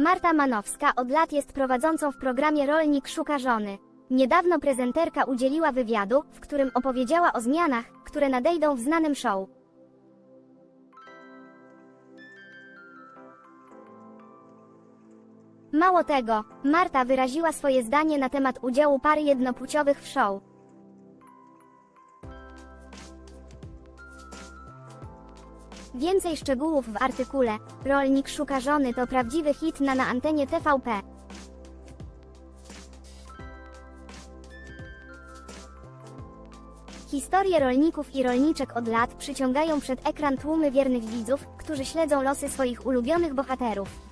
Marta Manowska od lat jest prowadzącą w programie Rolnik Szuka Żony. Niedawno prezenterka udzieliła wywiadu, w którym opowiedziała o zmianach, które nadejdą w znanym show. Mało tego, Marta wyraziła swoje zdanie na temat udziału pary jednopłciowych w show. Więcej szczegółów w artykule. Rolnik szuka żony to prawdziwy hit na na antenie TVP. Historie rolników i rolniczek od lat przyciągają przed ekran tłumy wiernych widzów, którzy śledzą losy swoich ulubionych bohaterów.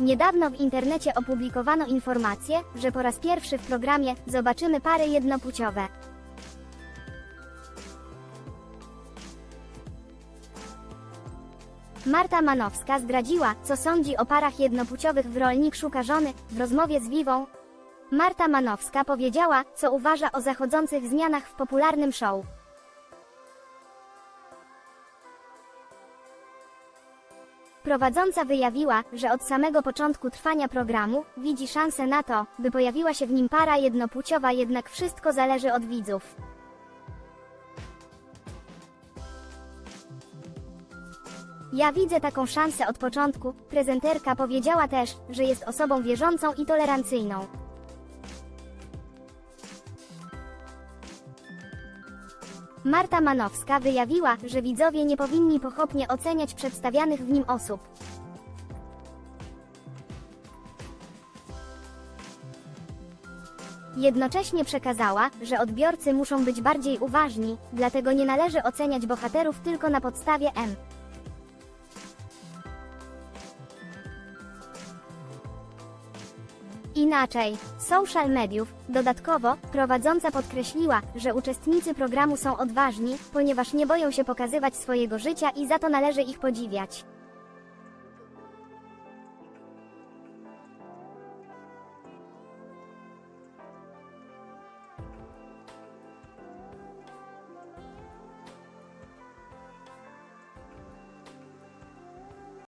Niedawno w internecie opublikowano informację, że po raz pierwszy w programie zobaczymy pary jednopłciowe. Marta Manowska zdradziła, co sądzi o parach jednopłciowych w Rolnik Szuka Żony w rozmowie z Wiwą. Marta Manowska powiedziała, co uważa o zachodzących zmianach w popularnym show. Prowadząca wyjawiła, że od samego początku trwania programu widzi szansę na to, by pojawiła się w nim para jednopłciowa, jednak wszystko zależy od widzów. Ja widzę taką szansę od początku. Prezenterka powiedziała też, że jest osobą wierzącą i tolerancyjną. Marta Manowska wyjawiła, że widzowie nie powinni pochopnie oceniać przedstawianych w nim osób. Jednocześnie przekazała, że odbiorcy muszą być bardziej uważni, dlatego nie należy oceniać bohaterów tylko na podstawie M. Inaczej, social mediów, dodatkowo, prowadząca podkreśliła, że uczestnicy programu są odważni, ponieważ nie boją się pokazywać swojego życia i za to należy ich podziwiać.